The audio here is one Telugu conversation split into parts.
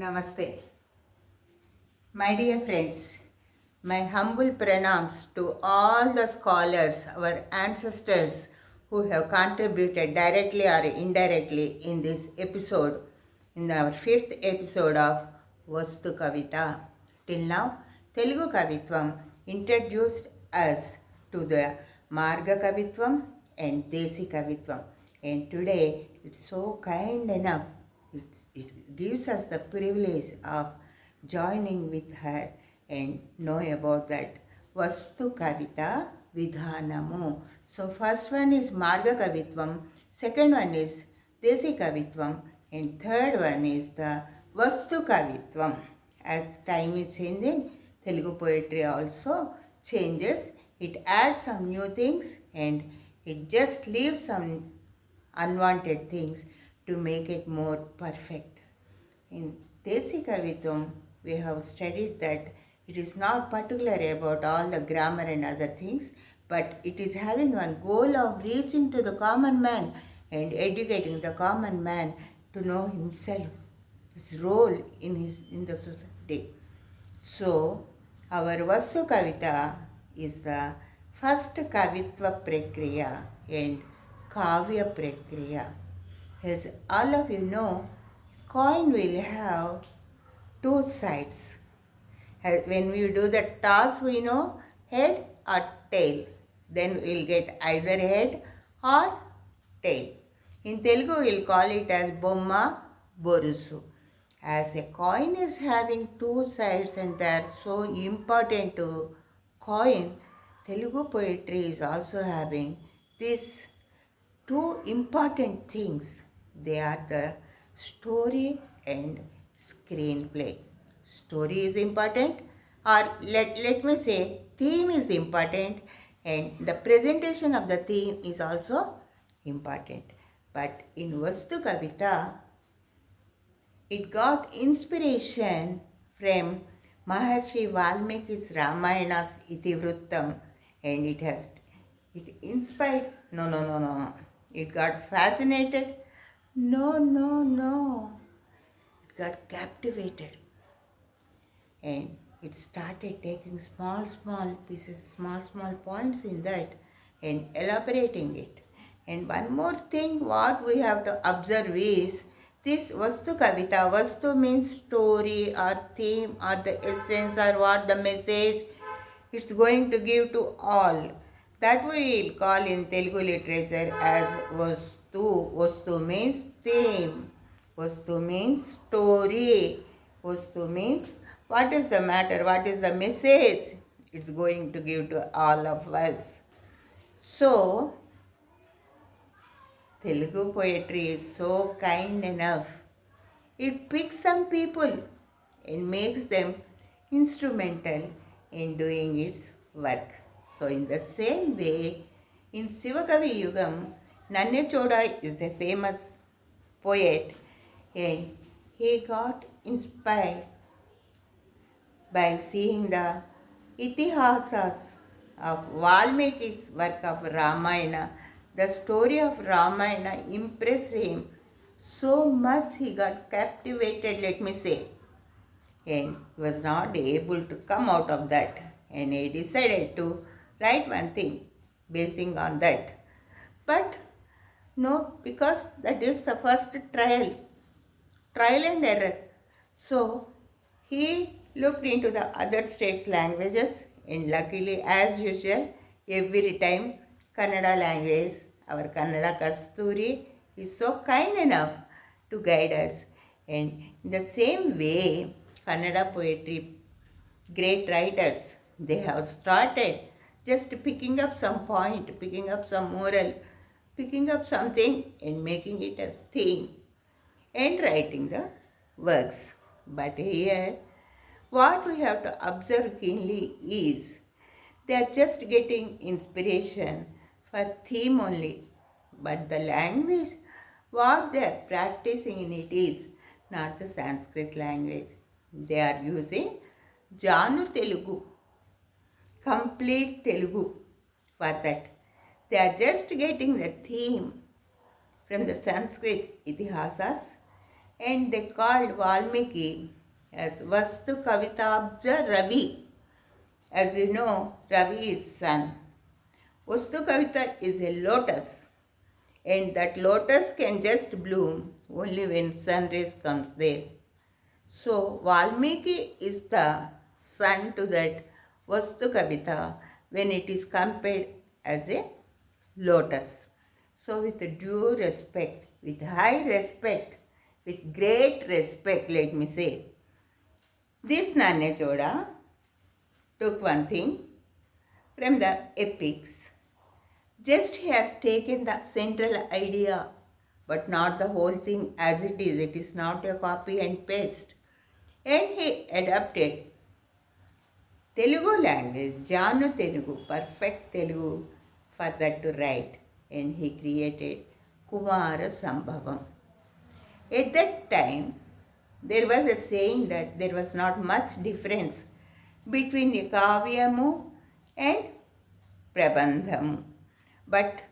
Namaste. My dear friends, my humble pranams to all the scholars, our ancestors who have contributed directly or indirectly in this episode, in our fifth episode of Vastu Kavita. Till now, Telugu Kavitvam introduced us to the Marga Kavitvam and Desi Kavitvam. And today, it's so kind enough it, gives us the privilege of joining with her and know about that Vastu Kavita Vidhanamu. So first one is Marga Kavitvam, second one is Desi Kavitvam, and third one is the Vastu Kavitvam. As time is changing, Telugu poetry also changes. It adds some new things and it just leaves some unwanted things to make it more perfect. In Desi Kavitvam, we have studied that it is not particular about all the grammar and other things, but it is having one goal of reaching to the common man and educating the common man to know himself, his role in his in the society. So, our Vasu Kavita is the first Kavitva Prakriya and Kavya Prakriya. As all of you know, coin will have two sides. When we do the toss, we know head or tail. Then we'll get either head or tail. In Telugu, we'll call it as Bomma Borusu. As a coin is having two sides and they are so important to coin, Telugu poetry is also having these two important things. They are the story and screenplay. Story is important, or let, let me say, theme is important, and the presentation of the theme is also important. But in Vastu Kavita, it got inspiration from Maharshi Valmiki's Ramayanas Itivrittam and it has it inspired no no no no no it got fascinated no no no. It got captivated. And it started taking small small pieces small small points in that and elaborating it. And one more thing what we have to observe is this vastu kavita vastu means story or theme or the essence or what the message it's going to give to all. That we will call in telugu literature as vastu vastu means theme vastu means story vastu means what is the matter what is the message it's going to give to all of us so Telugu poetry is so kind enough. It picks some people and makes them instrumental in doing its work. So, in the same way, in Sivakavi Yugam, Nanya Choda is a famous poet he got inspired by seeing the itihasas of Valmiki's work of Ramayana the story of Ramayana impressed him so much he got captivated, let me say. And was not able to come out of that. And he decided to write one thing basing on that. But no, because that is the first trial, trial and error. So he looked into the other states' languages, and luckily, as usual, every time Kannada language, our Kannada Kasturi is so kind enough to guide us. And in the same way, Kannada poetry, great writers, they have started just picking up some point, picking up some moral, picking up something and making it as theme and writing the works. But here, what we have to observe keenly is they are just getting inspiration for theme only, but the language what they are practicing in it is not the Sanskrit language. They are using Janu Telugu, complete Telugu for that. They are just getting the theme from the Sanskrit itihasas and they called Valmiki as Vastu Kavitabja Ravi. As you know, Ravi is sun. Vastu Kavita is a lotus and that lotus can just bloom only when sun rays comes there. So Valmiki is the sun to that Vastu Kavita when it is compared as a lotus. So with due respect, with high respect, with great respect, let me say, this Nanyachoda took one thing from the epics just he has taken the central idea, but not the whole thing as it is. It is not a copy and paste. And he adapted Telugu language, Janu Telugu, perfect Telugu for that to write. And he created Kumara Sambhavam. At that time, there was a saying that there was not much difference between Kavyamu and Prabandhamu. But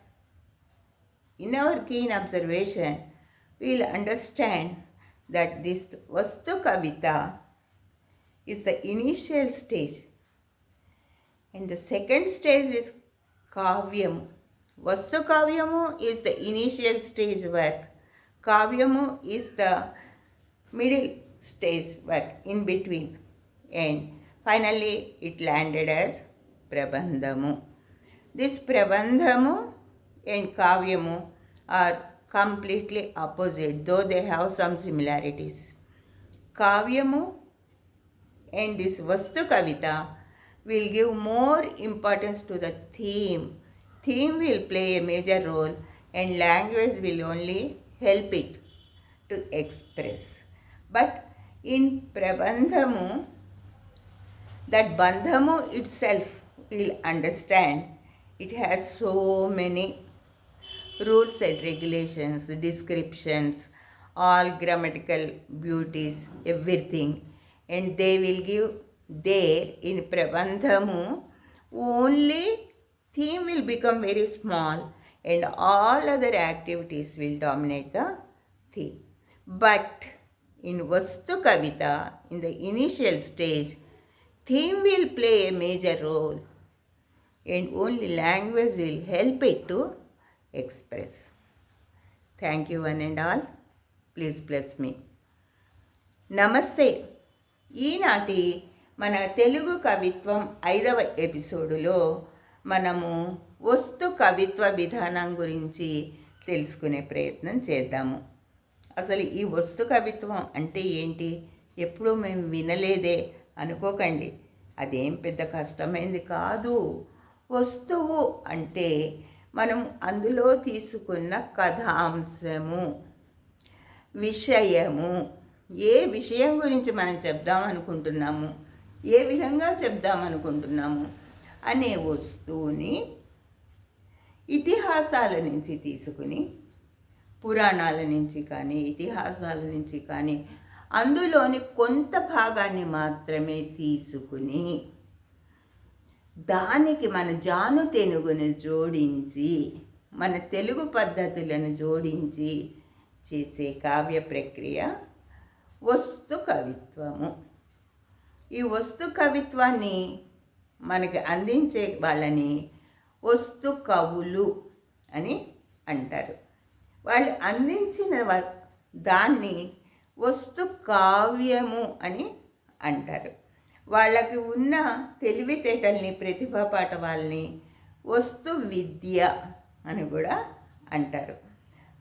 in our keen observation, we will understand that this Vastu Kavita is the initial stage. And the second stage is కావ్యం వస్తు కావ్యము is the initial stage work కావ్యము is the middle stage work in between and finally it landed as ప్రబంధము this ప్రబంధము and కావ్యము are completely opposite though they have some similarities కావ్యము and this వస్తు కవిత will give more importance to the theme. Theme will play a major role and language will only help it to express. But in Prabandhamu, that Bandhamu itself will understand it has so many rules and regulations, descriptions, all grammatical beauties, everything. And they will give there in Prabandhamu only theme will become very small and all other activities will dominate the theme. But in Vastu Kavita, in the initial stage, theme will play a major role and only language will help it to express. Thank you one and all please bless me నమస్తే ఈనాటి మన తెలుగు కవిత్వం ఐదవ ఎపిసోడులో మనము వస్తు కవిత్వ విధానం గురించి తెలుసుకునే ప్రయత్నం చేద్దాము. అసలు ఈ వస్తు కవిత్వం అంటే ఏంటి? ఎప్పుడూ మేము వినలేదే అనుకోకండి. అదేం పెద్ద కష్టమైంది కాదు. వస్తువు అంటే మనం అందులో తీసుకున్న కథాంశము విషయము. ఏ విషయం గురించి మనం చెప్దామనుకుంటున్నాము ఏ విధంగా చెప్దామనుకుంటున్నాము? అనే వస్తువుని ఇతిహాసాల నుంచి తీసుకుని పురాణాల నుంచి కానీ ఇతిహాసాల నుంచి కానీ అందులోని కొంత భాగాన్ని మాత్రమే తీసుకుని దానికి మన జాను తెనుగును జోడించి మన తెలుగు పద్ధతులను జోడించి చేసే కావ్య ప్రక్రియ వస్తు కవిత్వము. ఈ వస్తు కవిత్వాన్ని మనకి అందించే వాళ్ళని వస్తు కవులు అని అంటారు. వాళ్ళు అందించిన దాన్ని వస్తు కావ్యము అని అంటారు. వాళ్ళకి ఉన్న తెలివితేటల్ని ప్రతిభా వాళ్ళని వస్తు విద్య అని కూడా అంటారు.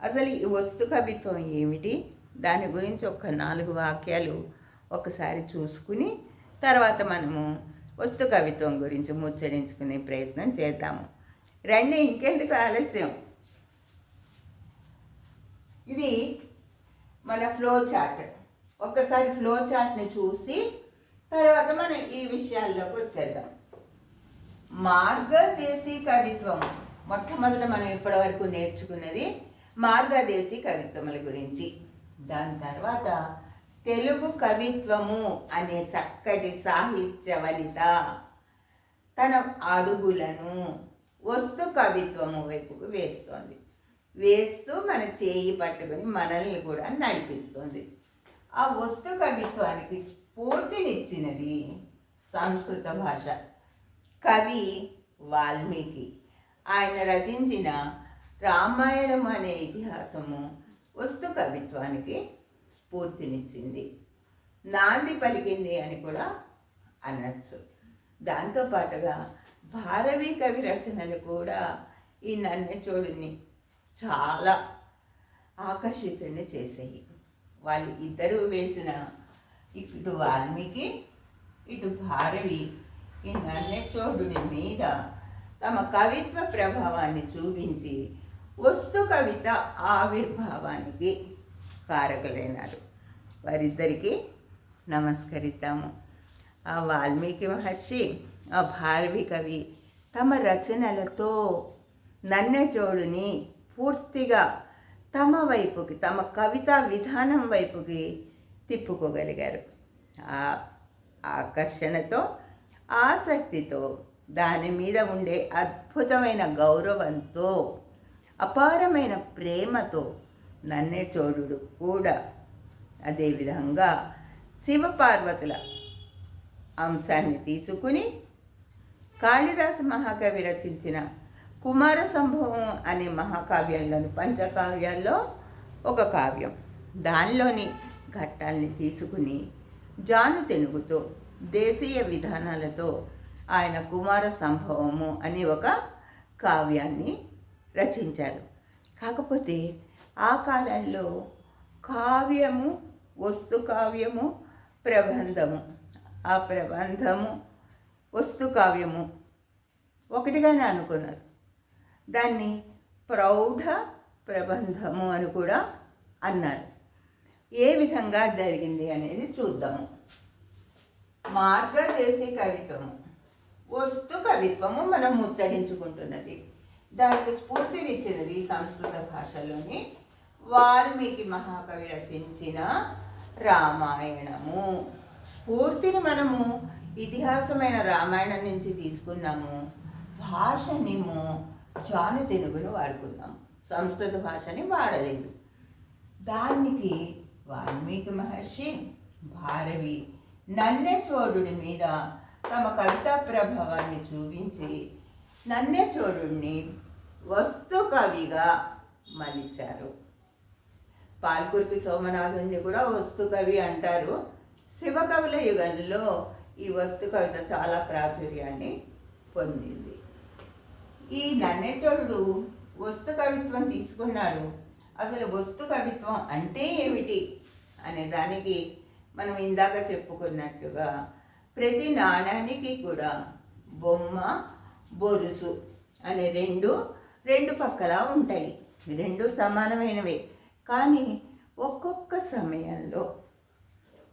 అసలు ఈ వస్తు కవిత్వం ఏమిటి? దాని గురించి ఒక నాలుగు వాక్యాలు ఒకసారి చూసుకుని తర్వాత మనము వస్తు కవిత్వం గురించి ముచ్చరించుకునే ప్రయత్నం చేద్దాము. రండి ఇంకెందుకు ఆలస్యం? ఇది మన ఫ్లో చార్ట్ ఒక్కసారి ఫ్లో చార్ట్ని చూసి తర్వాత మనం ఈ విషయాల్లోకి వచ్చేద్దాం. మార్గదేశీ కవిత్వం. మొట్టమొదట మనం ఇప్పటివరకు నేర్చుకున్నది మార్గదేశీ కవిత్వముల గురించి. దాని తర్వాత తెలుగు కవిత్వము అనే చక్కటి సాహిత్య వనిత తన అడుగులను వస్తు కవిత్వము వైపుకు వేస్తోంది. వేస్తూ మన చేయి పట్టుకుని మనల్ని కూడా నడిపిస్తుంది. ఆ వస్తు కవిత్వానికి స్ఫూర్తినిచ్చినది సంస్కృత భాష. కవి వాల్మీకి. ఆయన రచించిన రామాయణం అనే ఇతిహాసము వస్తు కవిత్వానికి స్ఫూర్తినిచ్చింది. నాంది పలికింది అని కూడా అనొచ్చు. దాంతోపాటుగా భారవి కవి రచనలు కూడా ఈ నన్నెచోడుని చాలా ఆకర్షితుడిని చేసాయి వాళ్ళు ఇద్దరు వేసిన ఇటు వాల్మీకి ఇటు భారవి ఈ నన్నెచోడుని మీద తమ కవిత్వ ప్రభావాన్ని చూపించి వస్తు కవిత ఆవిర్భావానికి కారకులైనారు. వారిద్దరికీ నమస్కరిద్దాము. ఆ వాల్మీకి మహర్షి ఆ భారవి కవి తమ రచనలతో నన్నెచోడుని పూర్తిగా తమ వైపుకి తమ కవితా విధానం వైపుకి తిప్పుకోగలిగారు. ఆ ఆకర్షణతో ఆసక్తితో దాని మీద ఉండే అద్భుతమైన గౌరవంతో అపారమైన ప్రేమతో నన్నే చోడుడు కూడా. అదేవిధంగా శివపార్వతుల అంశాన్ని తీసుకుని కాళిదాస మహాకవి రచించిన కుమార సంభవం అనే మహాకావ్యంలోని పంచకావ్యాల్లో ఒక కావ్యం. దానిలోని ఘట్టాల్ని తీసుకుని జాను తెలుగుతో దేశీయ విధానాలతో ఆయన కుమార సంభవము అని ఒక కావ్యాన్ని రచించారు. కాకపోతే ఆ కాలంలో కావ్యము వస్తు కావ్యము ప్రబంధము. ఆ ప్రబంధము వస్తు కావ్యము. ఒకటిగానే అనుకున్నారు. దాన్ని ప్రౌఢ ప్రబంధము అని కూడా అన్నారు. ఏ విధంగా జరిగింది అనేది చూద్దాము. మార్గదేశీ కవిత్వము. వస్తు కవిత్వము మనం ముచ్చరించుకుంటున్నది దానికి స్ఫూర్తినిచ్చినది సంస్కృత భాషలోని వాల్మీకి మహాకవి రచించిన రామాయణము. స్ఫూర్తిని మనము ఇతిహాసమైన రామాయణం నుంచి తీసుకున్నాము. భాషనిము జాను తెలుగును వాడుకున్నాము సంస్కృత భాషని వాడలేదు. దానికి వాల్మీకి మహర్షి భారవి నన్నెచోడుడి మీద తమ కవితా ప్రభావాన్ని చూపించి నన్నెచోడుని వస్తు కవిగా మలిచారు. పాల్కుర్తి సోమనాథుడిని కూడా వస్తు కవి అంటారు. శివకవుల యుగంలో ఈ వస్తు కవిత చాలా ప్రాచుర్యాన్ని పొందింది. ఈ నన్నెచోడు వస్తు కవిత్వం తీసుకున్నాడు. అసలు వస్తు కవిత్వం అంటే ఏమిటి? అనే దానికి మనం ఇందాక చెప్పుకున్నట్టుగా ప్రతి నాణానికి కూడా బొమ్మ బొరుసు అనే రెండు రెండు పక్కలా ఉంటాయి. రెండు సమానమైనవి. కానీ ఒక్కొక్క సమయంలో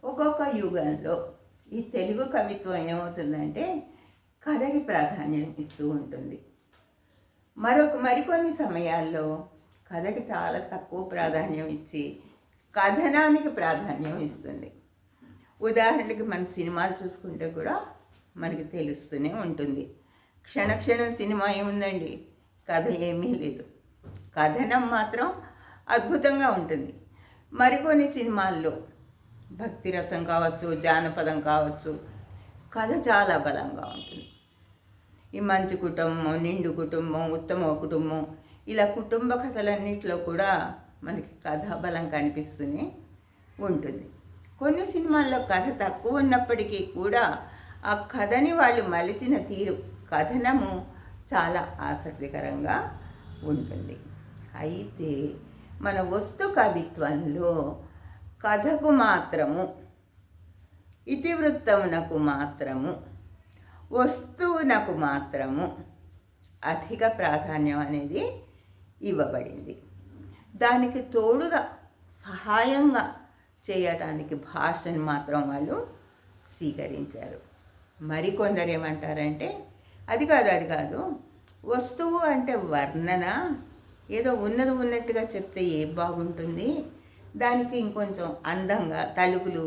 ఒక్కొక్క యుగంలో ఈ తెలుగు కవిత్వం ఏమవుతుందంటే కథకి ప్రాధాన్యం ఇస్తూ ఉంటుంది. మరొక మరికొన్ని సమయాల్లో కథకి చాలా తక్కువ ప్రాధాన్యం ఇచ్చి కథనానికి ప్రాధాన్యం ఇస్తుంది. ఉదాహరణకి మన సినిమాలు చూసుకుంటే కూడా మనకి తెలుస్తూనే ఉంటుంది. క్షణక్షణం సినిమా ఏముందండి? కథ ఏమీ లేదు. కథనం మాత్రం అద్భుతంగా ఉంటుంది. మరికొన్ని సినిమాల్లో భక్తి రసం కావచ్చు జానపదం కావచ్చు కథ చాలా బలంగా ఉంటుంది. ఈ మంచి కుటుంబం నిండు కుటుంబం ఉత్తమ కుటుంబం ఇలా కుటుంబ కథలన్నింటిలో కూడా మనకి కథ బలం కనిపిస్తూనే ఉంటుంది. కొన్ని సినిమాల్లో కథ తక్కువ ఉన్నప్పటికీ కూడా ఆ కథని వాళ్ళు మలిచిన తీరు కథనము చాలా ఆసక్తికరంగా ఉంటుంది. అయితే మన వస్తు కవిత్వంలో కథకు మాత్రము ఇతివృత్తమునకు మాత్రము వస్తువునకు మాత్రము అధిక ప్రాధాన్యం అనేది ఇవ్వబడింది. దానికి తోడుగా సహాయంగా చేయటానికి భాషను మాత్రం వాళ్ళు స్వీకరించారు. మరికొందరు ఏమంటారంటే అది కాదు అది కాదు వస్తువు అంటే వర్ణన ఏదో ఉన్నది ఉన్నట్టుగా చెప్తే ఏ బాగుంటుంది? దానికి ఇంకొంచెం అందంగా తలుగులు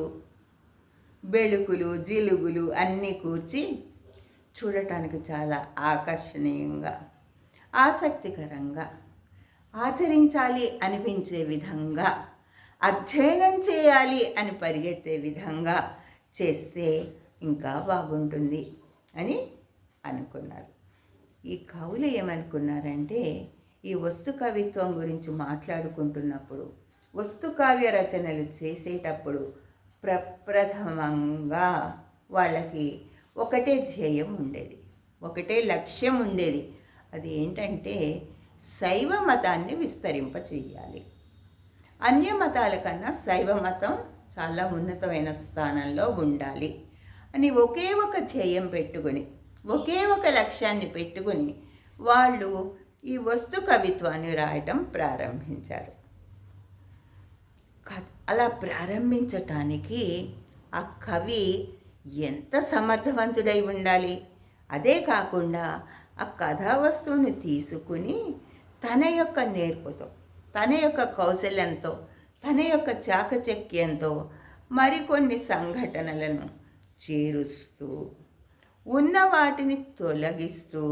బెళుకులు జిలుగులు అన్నీ కూర్చి చూడటానికి చాలా ఆకర్షణీయంగా ఆసక్తికరంగా ఆచరించాలి అనిపించే విధంగా అధ్యయనం చేయాలి అని పరిగెత్తే విధంగా చేస్తే ఇంకా బాగుంటుంది అని అనుకున్నారు. ఈ కవులు ఏమనుకున్నారంటే ఈ వస్తు కవిత్వం గురించి మాట్లాడుకుంటున్నప్పుడు వస్తు కావ్య రచనలు చేసేటప్పుడు ప్రప్రథమంగా వాళ్ళకి ఒకటే ధ్యేయం ఉండేది. ఒకటే లక్ష్యం ఉండేది. అది ఏంటంటే శైవ మతాన్ని విస్తరింప చేయాలి అన్య మతాల కన్నా శైవ మతం చాలా ఉన్నతమైన స్థానంలో ఉండాలి అని ఒకే ఒక ధ్యేయం పెట్టుకుని ఒకే ఒక లక్ష్యాన్ని పెట్టుకుని వాళ్ళు ఈ వస్తు కవిత్వాన్ని రాయటం ప్రారంభించారు. అలా ప్రారంభించటానికి ఆ కవి ఎంత సమర్థవంతుడై ఉండాలి? అదే కాకుండా ఆ కథా వస్తువుని తీసుకుని తన యొక్క నేర్పుతో తన యొక్క కౌశల్యంతో తన యొక్క చాకచక్యంతో మరికొన్ని సంఘటనలను చేరుస్తూ ఉన్న వాటిని తొలగిస్తూ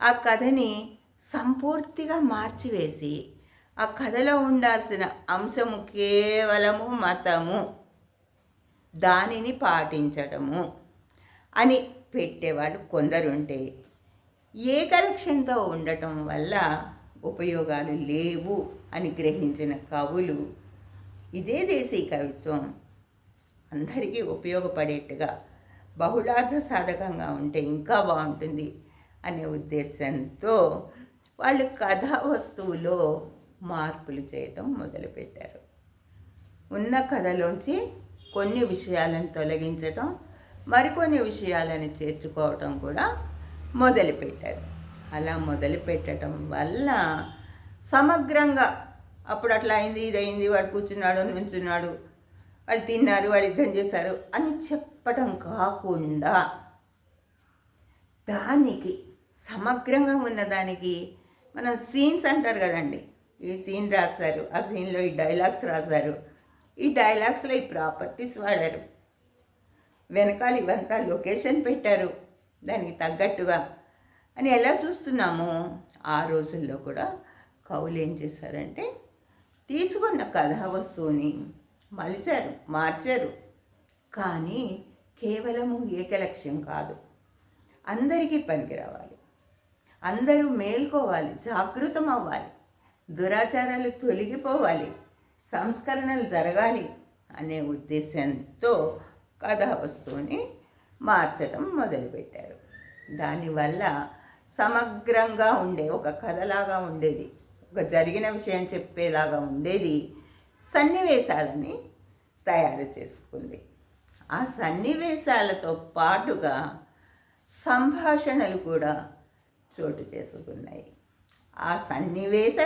ఆ కథని సంపూర్తిగా మార్చివేసి ఆ కథలో ఉండాల్సిన అంశము కేవలము మతము. దానిని పాటించటము అని పెట్టేవాళ్ళు కొందరుంటే ఏకలక్ష్యంతో ఉండటం వల్ల ఉపయోగాలు లేవు అని గ్రహించిన కవులు ఇదే దేశీ కవిత్వం. అందరికీ ఉపయోగపడేట్టుగా బహుళార్థ సాధకంగా ఉంటే ఇంకా బాగుంటుంది అనే ఉద్దేశంతో వాళ్ళు కథా వస్తువులో మార్పులు చేయటం మొదలుపెట్టారు. ఉన్న కథలోంచి కొన్ని విషయాలను తొలగించటం మరికొన్ని విషయాలను చేర్చుకోవటం కూడా మొదలుపెట్టారు. అలా మొదలుపెట్టడం వల్ల సమగ్రంగా అప్పుడు అట్లా అయింది ఇది అయింది వాడు కూర్చున్నాడు నుంచున్నాడు వాళ్ళు తిన్నారు వాళ్ళు యుద్ధం చేశారు అని చెప్పడం కాకుండా దానికి సమగ్రంగా ఉన్నదానికి మనం సీన్స్ అంటారు కదండి. ఈ సీన్ రాశారు ఆ సీన్లో ఈ డైలాగ్స్ రాశారు ఈ డైలాగ్స్లో ఈ ప్రాపర్టీస్ వాడారు. వెనకాల ఇవంతా లొకేషన్ పెట్టారు. దానికి తగ్గట్టుగా. అని ఎలా చూస్తున్నామో ఆ రోజుల్లో కూడా కవులు ఏం చేశారంటే తీసుకున్న కథా వస్తువుని మలిచారు మార్చారు. కానీ కేవలము ఏకలక్ష్యం కాదు. అందరికీ పనికి రావాలి అందరూ మేల్కోవాలి జాగృతం అవ్వాలి దురాచారాలు తొలగిపోవాలి సంస్కరణలు జరగాలి అనే ఉద్దేశంతో కథ వస్తువుని మార్చడం మొదలుపెట్టారు. దానివల్ల సమగ్రంగా ఉండే ఒక కథలాగా ఉండేది ఒక జరిగిన విషయం చెప్పేలాగా ఉండేది సన్నివేశాలని తయారు చేసుకుంది. ఆ సన్నివేశాలతో పాటుగా సంభాషణలు కూడా చోటు చేసుకున్నాయి. ఆ సన్నివేశ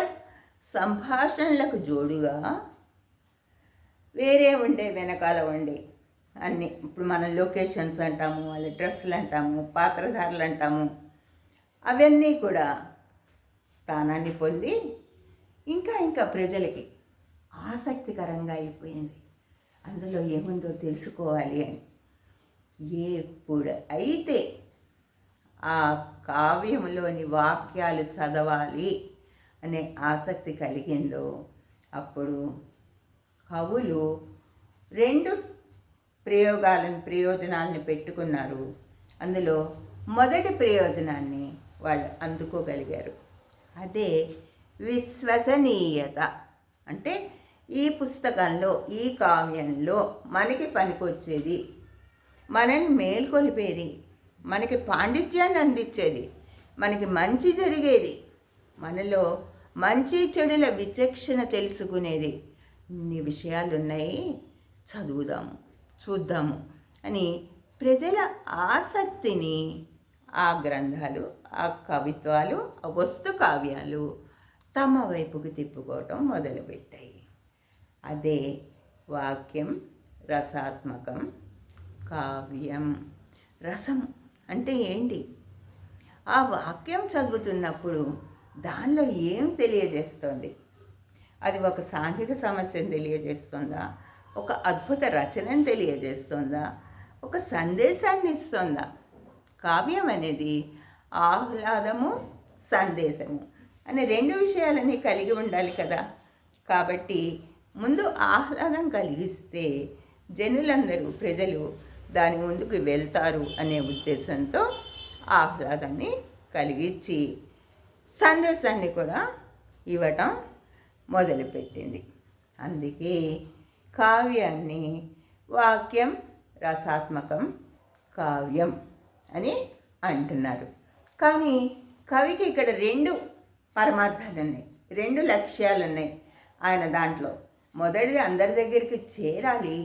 సంభాషణలకు జోడుగా వేరే ఉండే వెనకాల ఉండే అన్ని. ఇప్పుడు మనం లొకేషన్స్ అంటాము వాళ్ళ డ్రెస్సులు అంటాము పాత్రధారులు అంటాము. అవన్నీ కూడా స్థానాన్ని పొంది ఇంకా ఇంకా ప్రజలకి ఆసక్తికరంగా అయిపోయింది. అందులో ఏముందో తెలుసుకోవాలి అని. ఎప్పుడు అయితే ఆ కావ్యంలోని వాక్యాలు చదవాలి అనే ఆసక్తి కలిగిందో అప్పుడు కవులు రెండు ప్రయోగాలను ప్రయోజనాలను పెట్టుకున్నారు. అందులో మొదటి ప్రయోజనాన్ని వాళ్ళు అందుకోగలిగారు. అదే విశ్వసనీయత. అంటే ఈ పుస్తకంలో ఈ కావ్యంలో మనకి పనికొచ్చేది. మనని మేల్కొలిపేది మనకి పాండిత్యాన్ని అందించేది. మనకి మంచి జరిగేది. మనలో మంచి చెడుల విచక్షణ తెలుసుకునేది. ఇన్ని విషయాలు ఉన్నాయి చదువుదాము చూద్దాము అని ప్రజల ఆసక్తిని ఆ గ్రంథాలు ఆ కవిత్వాలు ఆ వస్తు కావ్యాలు తమ వైపుకు తిప్పుకోవటం మొదలుపెట్టాయి. అదే వాక్యం రసాత్మకం కావ్యం రసం అంటే ఏంటి? ఆ వాక్యం చదువుతున్నప్పుడు దానిలో ఏం తెలియజేస్తుంది? అది ఒక సాంఘిక సమస్యను తెలియజేస్తుందా? ఒక అద్భుత రచనను తెలియజేస్తుందా? ఒక సందేశాన్ని ఇస్తుందా? కావ్యం అనేది ఆహ్లాదము సందేశము అనే రెండు విషయాలని కలిగి ఉండాలి కదా. కాబట్టి ముందు ఆహ్లాదం కలిగిస్తే జనులందరూ ప్రజలు దాని ముందుకు వెళ్తారు అనే ఉద్దేశంతో ఆహ్లాదాన్ని కలిగించి సందేశాన్ని కూడా ఇవ్వటం మొదలుపెట్టింది. అందుకే కావ్యాన్ని వాక్యం రసాత్మకం కావ్యం అని అంటున్నారు. కానీ కవికి ఇక్కడ రెండు పరమార్థాలు ఉన్నాయి రెండు లక్ష్యాలు ఉన్నాయి ఆయన దాంట్లో మొదటిది అందరి దగ్గరికి చేరాలి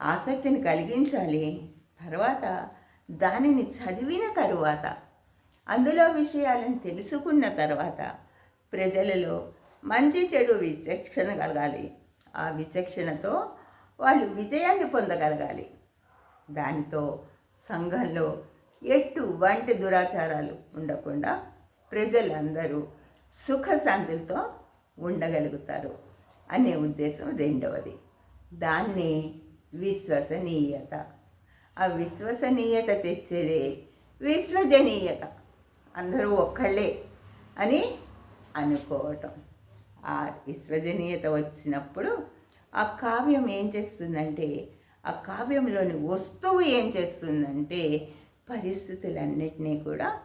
ఆసక్తిని కలిగించాలి. తర్వాత దానిని చదివిన తరువాత అందులో విషయాలను తెలుసుకున్న తర్వాత ప్రజలలో మంచి చెడు విచక్షణ కలగాలి. ఆ విచక్షణతో వాళ్ళు విజయాన్ని పొందగలగాలి. దానితో సంఘంలో ఎట్టు వంటి దురాచారాలు ఉండకుండా ప్రజలందరూ సుఖశాంతులతో ఉండగలుగుతారు అనే ఉద్దేశం రెండవది. దాన్ని విశ్వసనీయత. ఆ విశ్వసనీయత తెచ్చేదే విశ్వజనీయత. అందరూ ఒక్కళ్ళే అని అనుకోవటం. ఆ విశ్వజనీయత వచ్చినప్పుడు ఆ కావ్యం ఏం చేస్తుందంటే ఆ కావ్యంలోని వస్తువు ఏం చేస్తుందంటే పరిస్థితులన్నిటినీ కూడా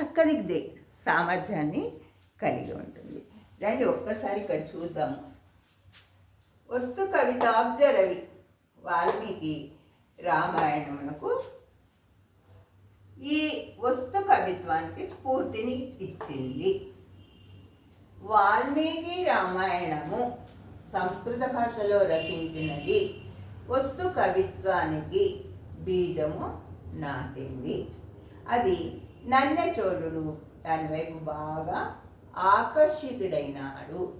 చక్కదిద్దే సామర్థ్యాన్ని కలిగి ఉంటుంది. రండి ఒక్కసారి ఇక్కడ చూద్దాము. వస్తు కవితాబ్జ రవి. వాల్మీకి రామాయణమునకు ఈ వస్తు కవిత్వానికి స్ఫూర్తిని ఇచ్చింది. వాల్మీకి రామాయణము సంస్కృత భాషలో రచించినది. వస్తు కవిత్వానికి బీజము నాటింది. అది నన్నచోడు దాని వైపు బాగా ఆకర్షితుడైనాడు.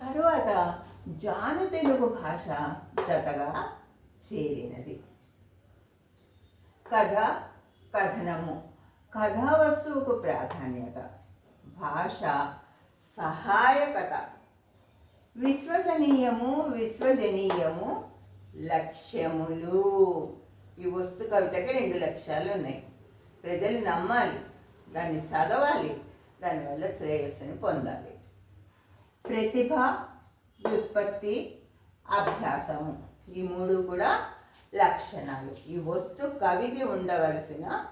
తరువాత జాను తెలుగు భాష జతగా చేరినది. కథ కథనము. కథా వస్తువుకు ప్రాధాన్యత. భాష సహాయకత. విశ్వసనీయము విశ్వజనీయము లక్ష్యములు. ఈ వస్తు కవితకి రెండు లక్ష్యాలు ఉన్నాయి. ప్రజలు నమ్మాలి దాన్ని చదవాలి దానివల్ల శ్రేయస్సుని పొందాలి. ప్రతిభ వ్యుత్పత్తి అభ్యాసము. ఈ మూడు కూడా లక్షణాలు. ఈ వస్తు కవికి ఉండవలసిన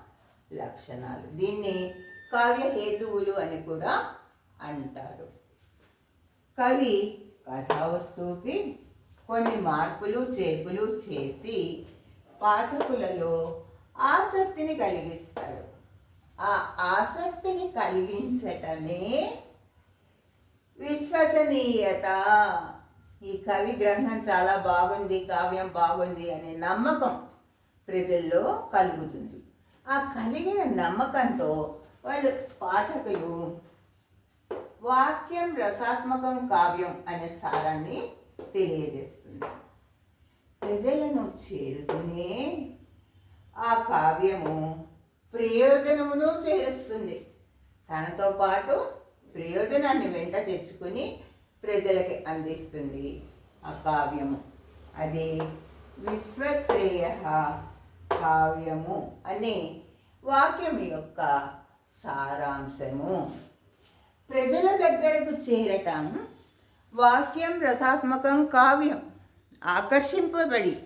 లక్షణాలు. దీన్ని కావ్యహేతువులు అని కూడా అంటారు. కవి కథా వస్తువుకి కొన్ని మార్పులు చేపులు చేసి పాఠకులలో ఆసక్తిని కలిగిస్తాడు. ఆ ఆసక్తిని కలిగించటమే విశ్వసనీయత. ఈ కవి గ్రంథం చాలా బాగుంది కావ్యం బాగుంది అనే నమ్మకం ప్రజల్లో కలుగుతుంది. ఆ కలిగిన నమ్మకంతో వాళ్ళు పాఠకులు వాక్యం రసాత్మకం కావ్యం అనే సారాన్ని తెలియజేస్తుంది ప్రజలను చేరుతూనే ఆ కావ్యము ప్రయోజనమును చేరుస్తుంది. తనతో పాటు ప్రయోజనాన్ని వెంట తెచ్చుకుని ప్రజలకి అందిస్తుంది ఆ కావ్యము. అదే విశ్వశ్రేయ కావ్యము అనే వాక్యం యొక్క సారాంశము. ప్రజల దగ్గరకు చేరటం వాక్యం రసాత్మకం కావ్యం ఆకర్షింపబడి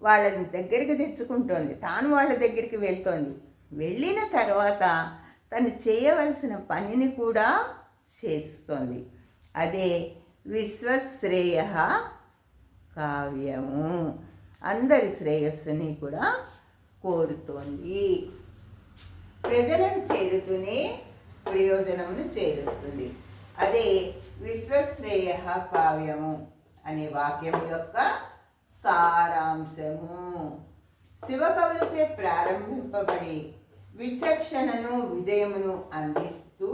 వాళ్ళ దగ్గరికి తెచ్చుకుంటోంది. తాను వాళ్ళ దగ్గరికి వెళ్తోంది. వెళ్ళిన తర్వాత తను చేయవలసిన పనిని కూడా చేస్తోంది. అదే విశ్వశ్రేయ కావ్యము. అందరి శ్రేయస్సుని కూడా కోరుతోంది. ప్రజలను చేరుతూనే ప్రయోజనమును చేరుస్తుంది. అదే విశ్వశ్రేయ కావ్యము అనే వాక్యం యొక్క సారాంశము. శివకవులచే ప్రారంభింపబడి విచక్షణను విజయమును అందిస్తూ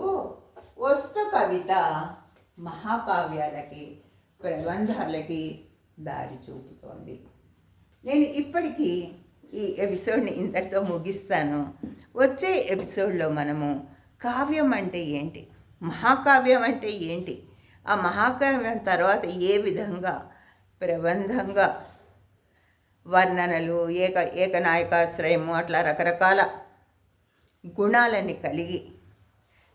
వస్తు కవిత మహాకావ్యాలకి ప్రబంధాలకి దారి చూపుతోంది. నేను ఇప్పటికీ ఈ ఎపిసోడ్ని ఇంతటితో ముగిస్తాను. వచ్చే ఎపిసోడ్లో మనము కావ్యం అంటే ఏంటి? మహాకావ్యం అంటే ఏంటి? ఆ మహాకావ్యం తర్వాత ఏ విధంగా ప్రబంధంగా వర్ణనలు ఏక ఏకనాయకాశ్రయము అట్లా రకరకాల గుణాలని కలిగి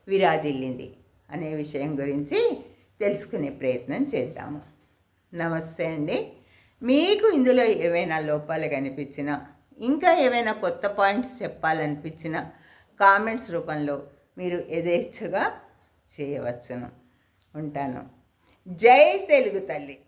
విరాజిల్లింది అనే విషయం గురించి తెలుసుకునే ప్రయత్నం చేద్దాము. నమస్తే అండి. మీకు ఇందులో ఏవైనా లోపాలు కనిపించినా ఇంకా ఏవైనా కొత్త పాయింట్స్ చెప్పాలనిపించినా కామెంట్స్ రూపంలో మీరు యథేచ్ఛగా చేయవచ్చును. ఉంటాను. జై తెలుగు తల్లి.